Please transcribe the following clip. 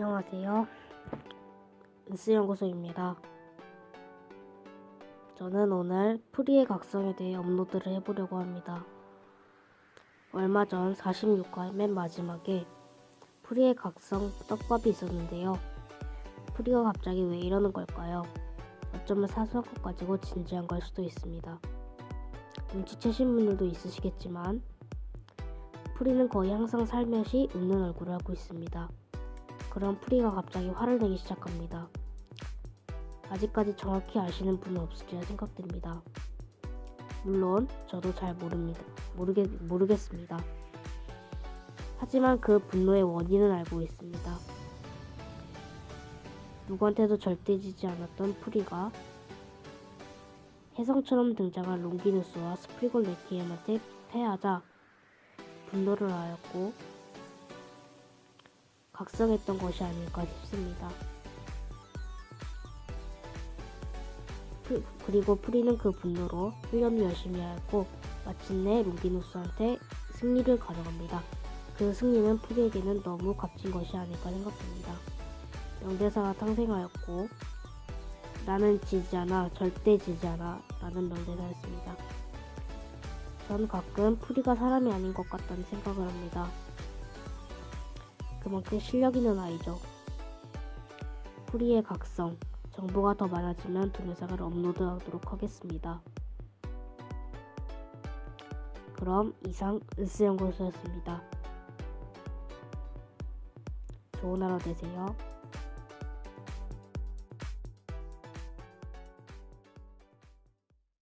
안녕하세요. 은스연구소입니다. 저는 오늘 프리의 각성에 대해 업로드를 해보려고 합니다. 얼마 전 46화 맨 마지막에 프리의 각성 떡밥이 있었는데요. 프리가 갑자기 왜 이러는 걸까요? 어쩌면 사소한 것 가지고 진지한 걸 수도 있습니다. 눈치채신 분들도 있으시겠지만 프리는 거의 항상 살며시 웃는 얼굴을 하고 있습니다. 그럼 프리가 갑자기 화를 내기 시작합니다. 아직까지 정확히 아시는 분은 없으리라 생각됩니다. 물론 저도 잘 모릅니다. 모르겠, 모르겠습니다. 하지만 그 분노의 원인은 알고 있습니다. 누구한테도 절대 지지 않았던 프리가 혜성처럼 등장한 롱기누스와 스프리골 레키엠한테 패하자 분노를 하였고 각성했던 것이 아닐까 싶습니다. 프- 그리고 프리는 그 분노로 훈련을 열심히 하였고 마침내 루기누스한테 승리를 가져갑니다. 그 승리는 프리에게는 너무 값진 것이 아닐까 생각됩니다. 명대사가 탄생하였고 나는 지지 않아 절대 지지 않아 라는 명대사였습니다. 전 가끔 프리가 사람이 아닌 것 같다는 생각을 합니다. 그만큼 실력 있는 아이죠. 프리의 각성, 정보가 더 많아지면 동영상을 업로드하도록 하겠습니다. 그럼 이상 은스연구소였습니다. 좋은 하루 되세요.